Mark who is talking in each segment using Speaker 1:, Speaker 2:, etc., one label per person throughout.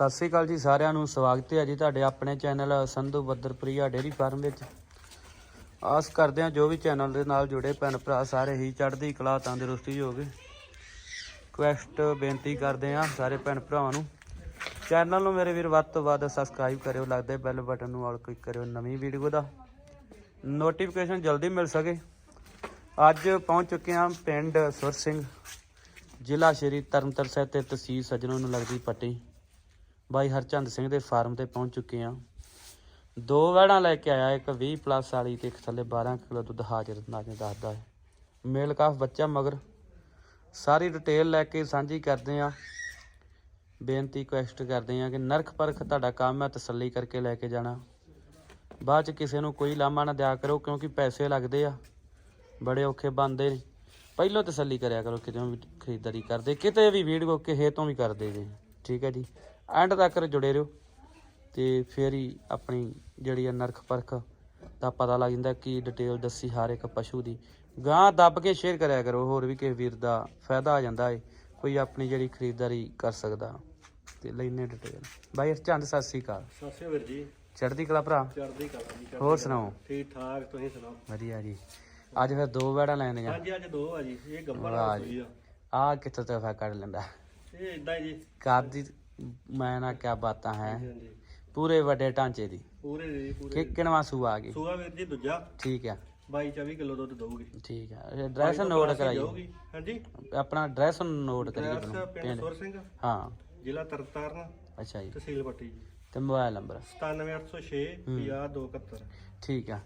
Speaker 1: ਸਤਿ ਸ੍ਰੀ ਅਕਾਲ ਜੀ ਸਾਰਿਆਂ ਨੂੰ, ਸਵਾਗਤ ਹੈ ਜੀ ਤੁਹਾਡੇ ਆਪਣੇ channel Sandhu Badarpriya dairy farm ਵਿੱਚ। ਆਸ ਕਰਦੇ ਹਾਂ ਜੋ ਵੀ ਚੈਨਲ ਦੇ ਨਾਲ ਜੁੜੇ ਭੈਣ ਭਰਾ ਸਾਰੇ ਹੀ ਚੜ੍ਹਦੀ ਕਲਾ, ਤੰਦਰੁਸਤੀ ਹੋਵੇ ਕੁਐਸਟ ਬੇਨਤੀ ਕਰਦੇ ਹਾਂ ਸਾਰੇ ਭੈਣ ਭਰਾਵਾਂ ਨੂੰ। ਚੈਨਲ ਨੂੰ ਮੇਰੇ ਵੀਰ ਵੱਧ ਤੋਂ ਵੱਧ ਸਬਸਕ੍ਰਾਈਬ ਕਰਿਓ, ਲੱਗਦੇ ਬੈਲ ਬਟਨ ਨੂੰ ਆਲ ਕਲਿੱਕ ਕਰਿਓ ਨਵੀਂ ਵੀਡੀਓ ਦਾ। ਨੋਟੀਫਿਕੇਸ਼ਨ ਜਲਦੀ ਮਿਲ ਸਕੇ। ਅੱਜ ਪਹੁੰਚ ਚੁੱਕੇ ਹਾਂ ਪਿੰਡ ਸੁਰ ਸਿੰਘ, ਜ਼ਿਲ੍ਹਾ ਸ਼੍ਰੀ ਤਰਨਤਾਰਨ ਸਾਹਿਬ ਤੇ ਤਹਿਸੀਲ ਸਜਣੋਂ ਨੂੰ ਲੱਗਦੀ ਪੱਟੀ। ਬਾਈ ਹਰਚੰਦ ਸਿੰਘ ਦੇ ਫਾਰਮ ਤੇ ਪਹੁੰਚ ਚੁੱਕੇ ਹਾਂ। ਦੋ ਵੈੜਾਂ ਲੈ ਕੇ ਆਇਆ ਇੱਕ 20 ਪਲੱਸ ਵਾਲੀ ਤੇ ਇੱਕ ਥੱਲੇ 12 ਕਿਲੋ ਦੁੱਧ ਹਾਜ਼ਰ ਨਾਜੇ ਦੱਸਦਾ ਹੈ। ਮੇਲ ਕਾਫ ਬੱਚਾ ਮਗਰ। ਸਾਰੀ ਡਿਟੇਲ ਲੈ ਕੇ ਸਾਂਝੀ ਕਰਦੇ ਹਾਂ। ਬੇਨਤੀ ਕੁਐਸਟ ਕਰਦੇ ਹਾਂ ਕਿ ਨਰਖ ਪਰਖ ਤੁਹਾਡਾ ਕੰਮ ਹੈ, ਤਸੱਲੀ ਕਰਕੇ ਲੈ ਕੇ ਜਾਣਾ। ਬਾਅਦ ਚ ਕਿਸੇ ਨੂੰ ਕੋਈ ਲਾਮਾ ਨਾ ਦਿਆ ਕਰੋ, ਕਿਉਂਕਿ ਪੈਸੇ ਲੱਗਦੇ ਆ। ਬੜੇ ਔਖੇ ਬੰਦੇ ਨੇ। ਪਹਿਲਾਂ ਤਸੱਲੀ ਕਰਿਆ ਕਰੋ, ਕਿਤੇ ਵੀ ਖਰੀਦਦਾਰੀ ਕਰਦੇ, ਕਿਤੇ ਵੀ ਵੀਡੀਓ ਕਿਸੇ ਤੋਂ ਵੀ ਕਰਦੇ ਜੇ। ਠੀਕ ਹੈ ਜੀ। ਐਂਡ ਤੱਕ ਜੁੜੇ ਰਹੋ ਤੇ ਫੇਰ ਹੀ ਆਪਣੀ ਜਿਹੜੀ ਆ ਨਰਖ ਪਰਖ ਦਾ ਪਤਾ ਲੱਗ ਜਾਂਦਾ ਕੀ ਡਿਟੇਲ ਦੱਸੀ ਹਰ ਇੱਕ ਪਸ਼ੂ ਦੀ। ਗਾਂ ਦੱਬ ਕੇ ਸ਼ੇਅਰ ਕਰਿਆ ਕਰੋ ਹੋਰ ਵੀ ਕਿਸੇ ਵੀਰ ਦਾ ਫਾਇਦਾ ਆ ਜਾਂਦਾ ਏ ਕੋਈ ਆਪਣੀ ਜਿਹੜੀ ਖਰੀਦਦਾਰੀ ਕਰ ਸਕਦਾ। ਤੇ ਲੈਨੇ ਡਿਟੇਲ ਬਾਈ ਚੰਦ ਸਤਿ ਸ੍ਰੀ ਅਕਾਲ।
Speaker 2: ਸਤਿ ਸ਼੍ਰੀ ਅਕਾਲ ਜੀ।
Speaker 1: ਚੜ੍ਹਦੀ ਕਲਾ ਭਰਾ?
Speaker 2: ਚੜ੍ਹਦੀ ਕਲਾ ਜੀ
Speaker 1: ਹੋਰ ਸੁਣਾਓ?
Speaker 2: ਠੀਕ ਠਾਕ ਤੁਸੀਂ ਸੁਣਾਓ?
Speaker 1: ਵਧੀਆ ਜੀ। ਅੱਜ ਫਿਰ ਦੋ ਵੜਾ ਲੈਣੇ ਆ
Speaker 2: ਹਾਂਜੀ ਅੱਜ ਦੋ ਆ ਜੀ। ਇਹ ਗੱਬਰ ਆ। ਆ
Speaker 1: ਕਿੱਥੋਂ ਤਫਾ ਕੱਢ ਲੈਂਦਾ?
Speaker 2: ਇਹ ਇਦਾਂ ਜੀ।
Speaker 1: ਕਾਦੀ ਮੈਂ ਨਾ ਕਿਆ ਬਾਤਾਂ ਹੈ।
Speaker 2: ਹਾਂਜੀ
Speaker 1: ਪੂਰੇ ਵੱਡੇ ਢਾਂਚੇ ਦੀ।
Speaker 2: ਪੂਰੇ ਜੀ ਪੂਰੇ
Speaker 1: ਕਿ ਕਿਣਵਾ ਸੂ ਆ ਗਈ।
Speaker 2: ਸੂਆ ਵੀਰ ਜੀ ਦੂਜਾ।
Speaker 1: ਠੀਕ ਆ।
Speaker 2: 22 24 ਕਿਲੋ ਦੁੱਧ ਦਊਗੀ।
Speaker 1: ਠੀਕ ਆ। ਐਡਰੈਸ ਨੋਟ
Speaker 2: ਜਾਊਗੀ ਹਾਂਜੀ।
Speaker 1: ਆਪਣਾ ਐਡਰੈਸ ਨੋਟ ਕਰੀਏ
Speaker 2: ਐਡਰੈਸ
Speaker 1: ਪਹਿਲਾਂ।
Speaker 2: ਪਿੰਡ
Speaker 1: ਪਿੰਡ।
Speaker 2: ਸੁਰ ਸਿੰਘ।
Speaker 1: ਹਾਂ।
Speaker 2: ਜ਼ਿਲ੍ਹਾ ਤਰਨਤਾਰਨ।
Speaker 1: ਅੱਛਾ ਜੀ।
Speaker 2: ਤਹਿਸੀਲ ਪੱਟੀ ਜੀ।
Speaker 1: ਤੇ ਮੋਬਾਈਲ ਨੰਬਰ।
Speaker 2: 97806 50271
Speaker 1: ਠੀਕ ਆ।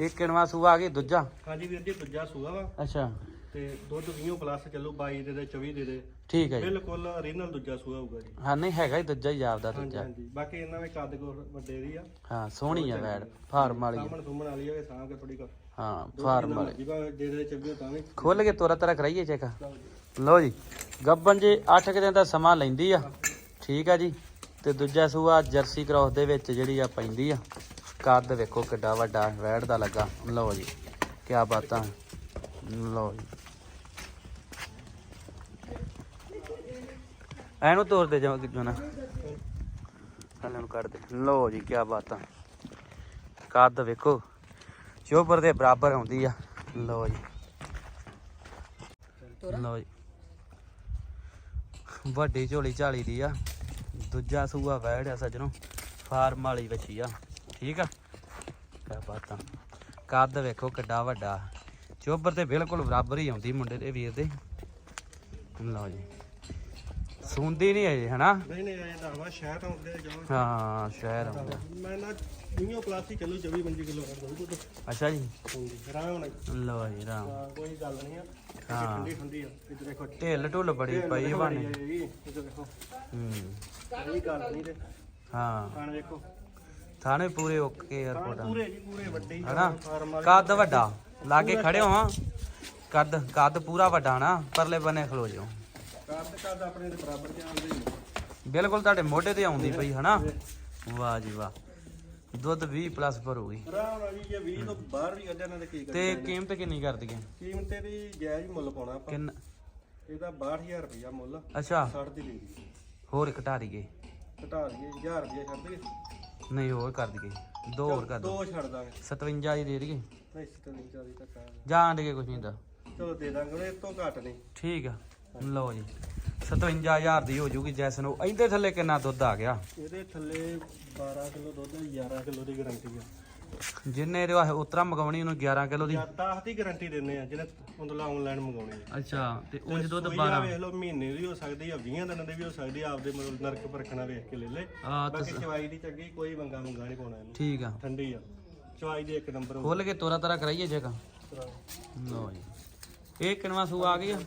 Speaker 1: ਇਹ ਕਿਣਵਾ ਸੂ ਆ ਗਈ ਦੂਜਾ?
Speaker 2: ਹਾਂਜੀ ਵੀਰ ਜੀ ਦੂਜਾ ਸੂਆ ਵਾ।
Speaker 1: ਅੱਛਾ।
Speaker 2: ਤੇ ਦੁੱਧ 20 ਪਲੱਸ ਚੱਲੂ 22 ਦੇ ਦੇ 24 ਦੇ ਦੇ।
Speaker 1: ਠੀਕ ਹੈ ਜੀ।
Speaker 2: ਬਿਲਕੁਲ ਓਰੀਜਨਲ ਦੂਜਾ ਸੂਆ ਹੋਊਗਾ ਜੀ।
Speaker 1: ਹਾਂ ਨਹੀਂ ਹੈਗਾ ਹੀ ਦੂਜਾ ਹੀ ਆਪਦਾ
Speaker 2: ਹਾਂਜੀ
Speaker 1: ਦੂਜਾ।
Speaker 2: ਹਾਂਜੀ ਬਾਕੀ ਇਹਨਾਂ ਵਿੱਚ ਕੱਦ ਕੋ ਵੱਡੇ ਦੀ ਆ।
Speaker 1: ਹਾਂ ਸੋਹਣੀ ਆ ਵੈੜ ਫਾਰਮ ਵਾਲੀ ਆ।
Speaker 2: ਸਾਹਮਣ ਸੁਮਣ ਵਾਲੀ ਸਾਹ ਕੇ ਥੋੜੀ ਕਰ
Speaker 1: ਹਾਂ ਫਾਰਮ ਵਾਲੀ।
Speaker 2: ਜੀ ਭਾਵੇਂ ਦੇ ਦੇ ਚੱਬੀਓ ਤਾਂ ਵੀ।
Speaker 1: ਖੋਲ ਕੇ ਤੋਰਾ ਤਰਾ ਕਰਾਈਏ ਚੈੱਕ। ਲਓ ਜੀ। ਗੱਬਨ ਜੀ 8 ਕੁ ਦਿਨ ਦਾ ਸਮਾਂ ਲੈਂਦੀ ਆ। ਠੀਕ ਆ ਜੀ। ਤੇ ਦੂਜਾ ਸੂਆ ਜਰਸੀ ਕ੍ਰਾਸ ਦੇ ਵਿੱਚ ਜਿਹੜੀ ਆ ਪੈਂਦੀ ਆ। ਕੱਦ ਵੇਖੋ ਕਿੱਡਾ ਵੱਡਾ ਵੈੜ ਦਾ ਲੱਗਾ। ਲਓ ਜੀ ਕੀ ਬਾਤਾਂ। ਲਓ ਜੀ। ਐਨੂੰ ਤੋੜ ਦੇ ਜਾ ਜੋਨਾ ਥੱਲੇ ਨੂੰ ਕੱਢ ਦੇ। ਲਓ ਜੀ ਕੀ ਬਾਤਾਂ। ਕੱਦ ਵੇਖੋ ਚੋਬਰ ਦੇ ਬਰਾਬਰ ਆਉਂਦੀ ਆ। ਲੋ ਜੀ। ਲਓ ਜੀ। ਵੱਡੀ ਝੋਲੀ ਝਾਲੀ ਦੀ ਆ। ਦੂਜਾ ਸੂਆ ਵੈੜ ਆ ਸੱਜਣੋ। ਫਾਰਮ ਵਾਲੀ ਵੱਛੀ ਆ। ਠੀਕ ਆ? ਕਿਆ ਬਾਤਾਂ। ਕੱਦ ਵੇਖੋ ਕਿੱਡਾ ਵੱਡਾ। ਚੋਬਰ ਤੇ ਬਿਲਕੁਲ ਬਰਾਬਰ ਹੀ ਆਉਂਦੀ ਮੁੰਡੇ ਦੇ ਵੀਰ ਦੇ। ਲਓ ਜੀ। ਸੁੰਦੀ ਨਹੀਂ ਅਜੇ ਹਨਾ?
Speaker 2: ਨਹੀਂ ਨਹੀਂ ਇਹ ਤਾਂ ਵਾ ਸ਼ਹਿਰ ਆਉਂਦੇ ਜਾਓ।
Speaker 1: ਹਾਂ ਸ਼ਹਿਰ ਆਉਂਦਾ
Speaker 2: ਮੈਂ ਨਾ 20 ਪਲੱਸ ਹੀ ਚੱਲੂ 24 25 ਕਿਲੋ ਕਰ ਦਊ ਦੁੱਧ।
Speaker 1: ਅੱਛਾ ਜੀ।
Speaker 2: ਆਰਾਮ ਨਾਲ।
Speaker 1: ਲਓ ਜੀ ਰਾਮ
Speaker 2: ਕੋਈ ਗੱਲ ਨਹੀਂ ਆ।
Speaker 1: ਹਾਂ।
Speaker 2: ਠੰਡੀ ਠੰਡੀ ਆ। ਇੱਧਰ ਦੇਖੋ।
Speaker 1: ਢਿੱਲ ਢੁੱਲ ਬੜੀ ਪਈ ਬਾਣੇ
Speaker 2: ਇੱਧਰ ਦੇਖੋ।
Speaker 1: ਹੂੰ।
Speaker 2: ਕੋਈ ਗੱਲ ਨਹੀਂ ਤੇ।
Speaker 1: ਹਾਂ।
Speaker 2: ਖਾਣ ਵੇਖੋ
Speaker 1: ਥਾਣੇ ਪੂਰੇ ਓਕੇ ਪੋਰਟ
Speaker 2: ਪੂਰੇ ਜੀ ਪੂਰੇ ਵੱਡੇ
Speaker 1: ਹਨਾ? ਕੱਦ ਵੱਡਾ। ਲਾਗੇ ਖੜੇ ਹੋ ਕੱਦ ਕੱਦ ਪੂਰਾ ਵੱਡਾ ਨਾ ਪਰਲੇ ਬੰਨੇ ਖਲੋ ਜਾਓ।
Speaker 2: ਕੱਦ ਕੱਦ ਆਪਣੇ ਦੇ ਬਰਾਬਰ ਚੱਲਦੇ ਹੀ
Speaker 1: ਬਿਲਕੁਲ ਤੁਹਾਡੇ ਮੋਢੇ ਤੇ ਆਉਂਦੀ ਪਈ ਹਨਾ? ਵਾਹ ਜੀ ਵਾਹ। ਦੁੱਧ 20 ਪਲੱਸ ਭਰੂਗੀ
Speaker 2: ਆਰਾਮ ਨਾਲ ਜੀ ਜੇ 20 ਤੋਂ ਬਾਹਰ ਵੀ ਕੱਢਿਆ ਨਾ ਤੇ ਕੀ
Speaker 1: ਤੇ
Speaker 2: ਕਰੀਏ
Speaker 1: ਕੀਮਤ ਕਿੰਨੀ ਕਰ ਦਈਏ
Speaker 2: ਕੀਮਤ ਇਹਦੀ ਜਾਇਜ਼ ਮੁੱਲ ਪਾਉਣਾ ਆਪਾਂ
Speaker 1: ਕਿੰਨ?
Speaker 2: ਇਹਦਾ 62000 ਰੁਪਇਆ ਮੁੱਲ
Speaker 1: ਅੱਛਾ।
Speaker 2: 60 ਦੀ ਦੇ ਦੀ
Speaker 1: ਹੋਰ ਘਟਾ ਦਈਏ
Speaker 2: ਘਟਾ ਦਈਏ। 1000 ਰੁਪਇਆ ਛੱਡ ਦਈਏ
Speaker 1: ਨਹੀਂ ਹੋਰ ਕਰ ਦਈਏ। ਦੋ ਹੋਰ ਕਰ ਦੋ।
Speaker 2: ਦੋ ਛੱਡ ਦਾਂਗੇ
Speaker 1: 57 ਦੀ ਦੇ ਦਈਏ।
Speaker 2: ਨਹੀਂ ਸਤਨੀ ਚਾਦੀ ਤੱਕ ਆ
Speaker 1: ਜਾਣ ਦੇ ਕੁਝ ਨਹੀਂ ਦਾ
Speaker 2: ਚਲੋ ਦੇ ਦਾਂਗੇ ਉਹਨੇ ਇਸ ਤੋਂ ਘੱਟ ਨਹੀਂ।
Speaker 1: ਠੀਕ ਆ। ਲਓ ਜੀ 57000 ਦੀ ਹੋ ਜੂਗੀ ਜੈਸਨ। ਉਹ ਇਹਦੇ ਥੱਲੇ ਕਿੰਨਾ ਦੁੱਧ ਆ ਗਿਆ?
Speaker 2: ਇਹਦੇ ਥੱਲੇ 12 ਕਿਲੋ ਦੁੱਧ 11 ਕਿਲੋ ਦੀ ਗਾਰੰਟੀ ਆ।
Speaker 1: ਜਿੰਨੇ ਦੇ ਉਤਰਾ ਮਗਾਉਣੀ ਉਹਨੂੰ 11 ਕਿਲੋ ਦੀ?
Speaker 2: ਜਾਂ 10 ਦੀ ਗਾਰੰਟੀ ਦਿੰਨੇ ਆ ਜਿਹਨੇ ਉਹਦਾ ਆਨਲਾਈਨ ਮੰਗਾਉਣੀ ਆ।
Speaker 1: ਅੱਛਾ ਤੇ ਉਂਝ ਦੁੱਧ
Speaker 2: ਸੂਈ
Speaker 1: 12
Speaker 2: ਆ ਵੇਖ ਲਓ ਮਹੀਨੇ ਦੀ ਹੋ ਸਕਦੀ ਆ 20 ਦਿਨਾਂ ਦੀ ਵੀ ਹੋ ਸਕਦੀ ਆ ਆਪਦੇ ਮਤਲਬ ਨਰਕ ਪਰਖਣਾ ਵੇਖ ਕੇ ਲੈ ਲੈ। ਬਾਕੀ ਚਵਾਈ ਦੀ ਚੰਗੀ ਕੋਈ ਮੰਗਾ ਮੰਗਾ ਨਹੀਂ ਪਾਉਣਾ ਇਹਨੂੰ।
Speaker 1: ਠੀਕ ਆ।
Speaker 2: ਠੰਡੀ ਆ। ਚਵਾਈ ਦੀ ਇੱਕ ਨੰਬਰ
Speaker 1: ਖੋਲ ਕੇ ਤੋਰਾ ਤਰਾ ਕਰਾਈਏ ਜਗਾ ਲਓ ਜੀ। ਇਹ ਕਿਨਵਾ ਸੂ ਆ ਗਈ ਆ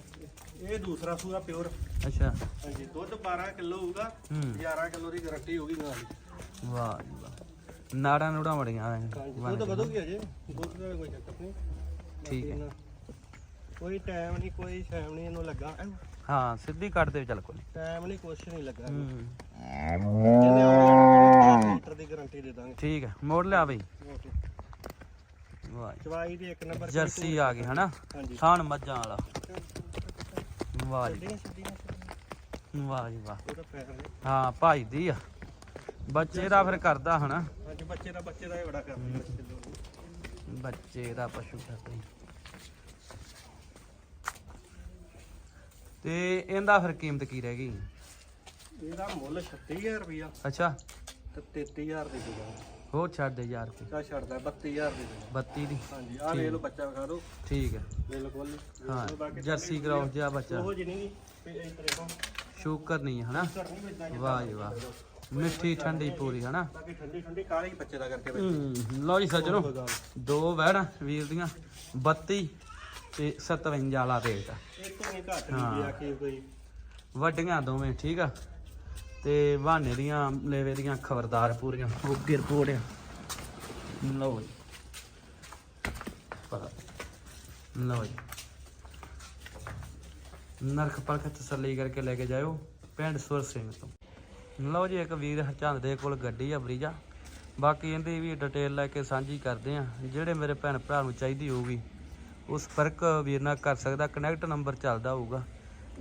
Speaker 2: ਇਹ ਦੂਸਰਾ ਸੂਆ ਪਿਓਰ।
Speaker 1: ਅੱਛਾ।
Speaker 2: ਹਾਂਜੀ ਦੁੱਧ 12 ਕਿਲੋ ਹੋਊਗਾ
Speaker 1: ਹੂੰ।
Speaker 2: 11 ਕਿਲੋ ਦੀ ਗਾਰੰਟੀ ਹੋਊਗੀ ਨਾਲ
Speaker 1: ਵਾਹ ਜੀ ਵਾਹ। ਨਾੜਾਂ ਨੂੜਾਂ ਬੜੀਆਂ ਐਂ
Speaker 2: ਹਾਂਜੀ ਦੁੱਧ ਵਧੂਗੀ ਅਜੇ ਦੁੱਧ ਦਾ ਕੋਈ ਚੱਕਰ ਨਹੀਂ।
Speaker 1: ਠੀਕ ਹੈ।
Speaker 2: ਕੋਈ ਟਾਈਮ ਨਹੀਂ ਕੋਈ ਟਾਈਮ ਨਹੀਂ ਇਹਨੂੰ ਲੱਗਾ।
Speaker 1: ਹਾਂ ਸਿੱਧੀ ਕੱਟ ਦੇ ਚੱਲ ਕੋਈ
Speaker 2: ਟਾਈਮ ਨਹੀਂ ਕੁਛ ਨਹੀਂ ਲੱਗਾ।
Speaker 1: ਹੂੰ।
Speaker 2: ਜਿੰਨੇ ਲੀਟਰ ਦੀ ਗਾਰੰਟੀ ਦੇ ਦਾਂਗੇ।
Speaker 1: ਠੀਕ ਹੈ ਮੋੜ ਲਿਆ ਬਈ। ਵਾਹ ਜੀ।
Speaker 2: ਚਵਾਈ ਦੀ ਇੱਕ ਨੰਬਰ
Speaker 1: ਜਰਸੀ ਆ ਗਈ ਹਨਾ?
Speaker 2: ਹਾਂਜੀ।
Speaker 1: ਥਾਣ ਮੱਝਾਂ ਵਾਲਾ। ਵਾਹ ਜੀ
Speaker 2: ਸਿੱਧੀਆਂ ਸਿੱਧੀਆਂ
Speaker 1: ਵਾਹ ਜੀ ਵਾਹ
Speaker 2: ਉਹਦਾ ਪੈਰ ਨੇ
Speaker 1: ਹਾਂ ਭਾਈ ਦੀ ਆ। ਬੱਚੇ ਦਾ ਫਿਰ ਕਰਦਾ ਹਨਾ।
Speaker 2: ਬੱਚੇ ਦਾ ਬੱਚੇ ਦਾ ਇਹ ਬੜਾ ਕਰਦੀ। ਬੱਚੇ ਦਾ।
Speaker 1: ਬੱਚੇ ਦਾ ਪਸ਼ੂ ਕਰਦੇ ਤੇ ਇਹਦਾ ਫਿਰ ਕੀਮਤ ਕੀ ਰਹਿ ਗਈ?
Speaker 2: ਇਹਦਾ ਮੁੱਲ 36000 ਰੁਪਇਆ
Speaker 1: ਅੱਛਾ।
Speaker 2: ਤੇ 33000 ਦੇ ਦੂਗਾ
Speaker 1: ਹੋਰ ਛੱਡ ਦੇ ਯਾਰ ਤੇ
Speaker 2: ਕਾ ਛੱਡਦਾ 32000 ਦੇ ਦੂਗਾ
Speaker 1: 32 ਦੀ।
Speaker 2: ਹਾਂਜੀ ਆਹ ਵੇਖ ਲਓ ਬੱਚਾ ਵਿਖਾ ਦਿਓ।
Speaker 1: ਠੀਕ ਹੈ।
Speaker 2: ਬਿਲਕੁਲ
Speaker 1: ਹਾਂ ਜਰਸੀ ਕਰਾਓ ਜਿਆ ਬੱਚਾ।
Speaker 2: ਉਹ ਜਿਹੀ ਨਹੀਂ ਤੇ ਇਹ ਤਰ੍ਹਾਂ
Speaker 1: ਸ਼ੂਕਰ ਨਹੀਂ ਹੈ ਹਨਾ? ਵਾਹ ਜੀ ਵਾਹ। ਮਿੱਠੀ ਠੰਡੀ ਪੂਰੀ ਹਨਾ?
Speaker 2: ਬਾਕੀ ਠੰਡੀ ਠੰਡੀ ਕਾਲੀ ਬੱਚੇ ਦਾ ਕਰਕੇ ਵਿੱਚ
Speaker 1: ਹੂੰ, ਲਓ ਜੀ ਸੱਜਣੋ
Speaker 2: ਕੋਈ
Speaker 1: ਦੋ ਵਹਿਣ ਵੀਰ ਦੀਆਂ 32 ਤੇ 57 ਵਾਲਾ ਰੇਟ ਆ।
Speaker 2: ਤੋਂ ਨਹੀਂ ਘੱਟ ਨਹੀਂ ਆ ਕਿ ਕੋਈ।
Speaker 1: ਵੱਡੀਆਂ ਦੋਵੇਂ ਠੀਕ ਆ? ਤੇ ਬਹਾਨੇ ਦੀਆਂ, ਲੇਵੇ ਦੀਆਂ ਖਬਰਦਾਰ ਪੂਰੀਆਂ ਓਕੇ ਰਿਪੋਰਟ ਆ ਲਓ ਜੀ। ਪਾ- ਲਓ ਜੀ। ਨਰਖ ਪਰਖ ਤਸੱਲੀ ਕਰਕੇ ਲੈ ਕੇ ਜਾਇਓ ਪਿੰਡ ਸੁਰ ਸਿੰਘ ਤੋਂ। ਲਓ ਜੀ, ਇੱਕ ਵੀਰ ਹਰਚੰਦ ਦੇ ਕੋਲ ਗੱਡੀ ਆ ਬਰੀਜਾ। ਬਾਕੀ ਇਹਦੀ ਵੀ ਡਿਟੇਲ ਲੈ ਕੇ ਸਾਂਝੀ ਕਰਦੇ ਆ। ਜਿਹੜੇ ਮੇਰੇ ਭੈਣ ਭਰਾ ਨੂੰ ਚਾਹੀਦੀ ਹੋਊਗੀ, ਉਸ ਫ਼ਰਕ ਵੀਰ ਨਾਲ ਕਰ ਸਕਦਾ ਕਨੈਕਟ ਨੰਬਰ ਚੱਲਦਾ ਹੋਊਗਾ।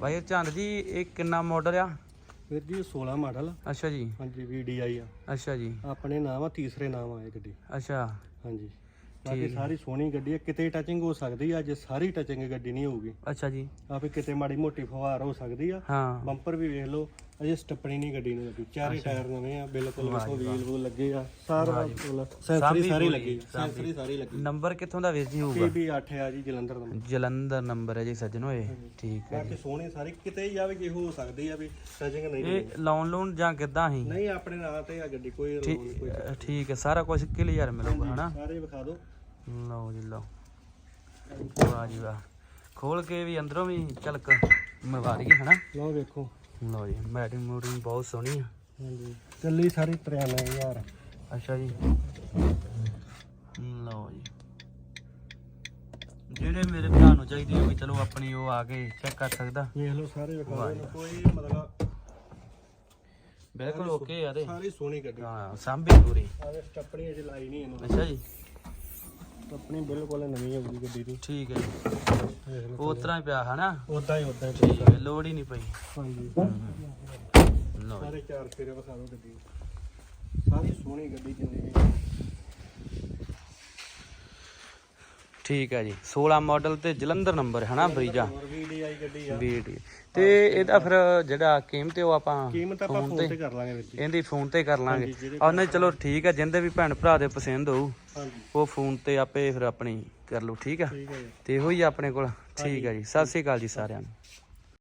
Speaker 1: ਭਾਈ ਹਰਚੰਦ ਜੀ, ਇਹ ਕਿੰਨਾ ਮਾਡਲ ਆ?
Speaker 2: ਵੀਰ ਜੀ 16 ਮਾਡਲ
Speaker 1: ਅੱਛਾ ਜੀ।
Speaker 2: ਹਾਂਜੀ VDI ਆ।
Speaker 1: ਅੱਛਾ ਜੀ।
Speaker 2: ਆਪਣੇ ਨਾਮ ਆ ਤੀਸਰੇ ਨਾਮ ਆ ਇਹ ਗੱਡੀ।
Speaker 1: ਅੱਛਾ।
Speaker 2: ਹਾਂਜੀ। ਬਾਕੀ। ਸਾਰੀ ਸੋਹਣੀ ਗੱਡੀ ਹੈ ਕਿਤੇ ਟੱਚਿੰਗ ਹੋ ਸਕਦੀ ਆ ਜੇ ਸਾਰੀ ਟੱਚਿੰਗ ਗੱਡੀ ਨਹੀਂ ਹੋਊਗੀ।
Speaker 1: ਅੱਛਾ ਜੀ।
Speaker 2: ਆਪੇ ਕਿਤੇ ਮਾੜੀ ਮੋਟੀ ਫਵਾਰ ਹੋ ਸਕਦੀ ਆ।
Speaker 1: ਹਾਂ।
Speaker 2: ਬੰਪਰ ਵੀ ਵੇਖ ਲਓ ਅਜੇ ਸਟੱਪਣੀ ਨਹੀਂ ਗੱਡੀ ਨੂੰ ਲੱਗੀ। ਚਾਰੇ ਟਾਇਰ ਨਵੇਂ ਆ ਬਿਲਕੁਲ
Speaker 1: ਜੀ ਵਾਹ।
Speaker 2: ਵੀਲ ਵੂਲ ਲੱਗੇ ਆ ਸਾਰਾ
Speaker 1: ਜੀ।
Speaker 2: ਸੈਂਸਰੀ ਸਾਰੀ ਲੱਗੀ। ਸੈਂਸਰੀ ਸਾਰੀ ਲੱਗੀ।
Speaker 1: ਨੰਬਰ ਕਿੱਥੋਂ ਦਾ ਵੀਰ ਜੀ ਹੋਊਗਾ?
Speaker 2: PB8 ਆ ਜੀ ਜਲੰਧਰ ਦਾ।
Speaker 1: ਜਲੰਧਰ ਨੰਬਰ ਹੈ ਜੀ ਸੱਜਣੋ ਇਹ। ਠੀਕ ਹੈ
Speaker 2: ਬਾਕੀ ਸੋਹਣੀ ਸਾਰੀ ਕਿਤੇ ਹੀ ਜਾਵੇ ਕਿ ਹੋ ਸਕਦੀ ਆ ਵੀ ਟੱਚਿੰਗ ਨਹੀਂ
Speaker 1: ਇਹ ਲੋਨ ਲੋਨ ਜਾਂ ਕਿੱਦਾਂ ਹੀ
Speaker 2: ਨਹੀਂ ਆਪਣੇ ਨਾਂ ਤੇ ਆ ਗੱਡੀ ਕੋਈ ਰੋਲ ਨਹੀਂ ਕੋਈ
Speaker 1: ਠੀਕ ਹੈ ਸਾਰਾ ਕੁਝ ਕਲੀਅਰ ਮਿਲੂਗਾ ਹਨਾ?
Speaker 2: ਸਾਰੇ ਵਿਖਾ ਦਿਓ।
Speaker 1: ਲਓ ਜੀ ਲਓ। ਵਾਹ ਜੀ ਵਾਹ। ਖੋਲ ਕੇ ਵੀ ਅੰਦਰੋਂ ਵੀ ਝਲਕ ਮਵਾਰੀ ਹਨਾ?
Speaker 2: ਲਓ ਵੇਖੋ।
Speaker 1: ਲਓ ਜੀ ਮੈਟਿੰਗ ਮੂਟਿੰਗ ਬਹੁਤ ਸੋਹਣੀ ਆ।
Speaker 2: ਹਾਂਜੀ ਚੱਲੀ ਸਾਰੀ 93000
Speaker 1: ਅੱਛਾ ਜੀ। ਲਓ ਜੀ। ਜਿਹੜੇ ਮੇਰੇ ਭਰਾ ਨੂੰ ਚਾਹੀਦੀ ਹੋਵੇ ਚਲੋ ਆਪਣੀ ਉਹ ਆ ਕੇ ਚੈੱਕ ਕਰ ਸਕਦਾ।
Speaker 2: ਵੇਖ ਲਓ ਸਾਰੇ ਵਿਖਾ ਕੋਈ ਮਤਲਬ
Speaker 1: ਬਿਲਕੁਲ ਓਕੇ ਆ ਤੇ।
Speaker 2: ਸਾਰੀ ਸੋਹਣੀ ਗੱਡੀ
Speaker 1: ਹਾਂ ਸਾਂਭੀ ਪੂਰੀ।
Speaker 2: ਆਵੇ ਸਟੱਪਣੀ ਅਜੇ ਲਾਈ ਨਹੀਂ ਇਹਨੂੰ।
Speaker 1: ਅੱਛਾ ਜੀ।
Speaker 2: ਸਟੱਪਣੀ ਬਿਲਕੁਲ ਨਵੀਂ ਹੋਊਗੀ ਗੱਡੀ ਦੀ।
Speaker 1: ਠੀਕ ਹੈ ਜੀ। ਉਹ ਤਰ੍ਹਾਂ ਹੀ ਪਿਆ ਹਨਾ?
Speaker 2: ਉਦਾਂ ਹੀ ਉਦਾਂ ਹੀ
Speaker 1: ਠੀਕ ਹੈ ਲੋੜ ਹੀ ਨਹੀਂ ਪਈ।
Speaker 2: ਹਾਂਜੀ।
Speaker 1: ਲਓ।
Speaker 2: ਸਾਰੇ ਚਾਰ ਫੇਰੇ ਵਿਖਾ ਦਿਓ ਗੱਡੀ। ਸਾਰੀ ਸੋਹਣੀ ਗੱਡੀ ਜਿੰਨੀ ਵੀ
Speaker 1: ਠੀਕ ਹੈ ਜੀ। 16 ਮਾਡਲ ਤੇ ਜਲੰਧਰ ਨੰਬਰ ਹਨਾ ਬਰੀਜਾ?
Speaker 2: ਹੋਰ VDI ਗੱਡੀ ਆ।
Speaker 1: ਵੀਡੀ ਤੇ ਇਹਦਾ ਫਿਰ ਜਿਹੜਾ ਕੀਮਤ ਹੈ ਉਹ ਆਪਾਂ
Speaker 2: ਕੀਮਤ ਆਪਾਂ ਫੋਨ ਤੇ ਕਰ ਲਾਂਗੇ ਵਿੱਚ। ਹੀ।
Speaker 1: ਇਹਦੀ ਫੋਨ ਤੇ ਕਰ ਲਾਂਗੇ। ਉਹਨੇ ਚਲੋ ਠੀਕ ਹੈ ਜਿੰਦੇ ਵੀ ਭੈਣ ਭਰਾ ਦੇ ਪਸੰਦ ਹੋਊ ਉਹ ਫੋਨ ਤੇ ਆਪੇ ਫਿਰ ਆਪਣੀ ਕਰ ਲਓ ਠੀਕ ਆ?
Speaker 2: ਹੈ
Speaker 1: ਤੇ ਇਹੋ ਹੀ ਆਪਣੇ ਕੋਲ। ਠੀਕ ਹੈ ਜੀ। ਸਤਿ ਸ੍ਰੀ ਅਕਾਲ ਜੀ ਸਾਰਿਆਂ ਨੂੰ।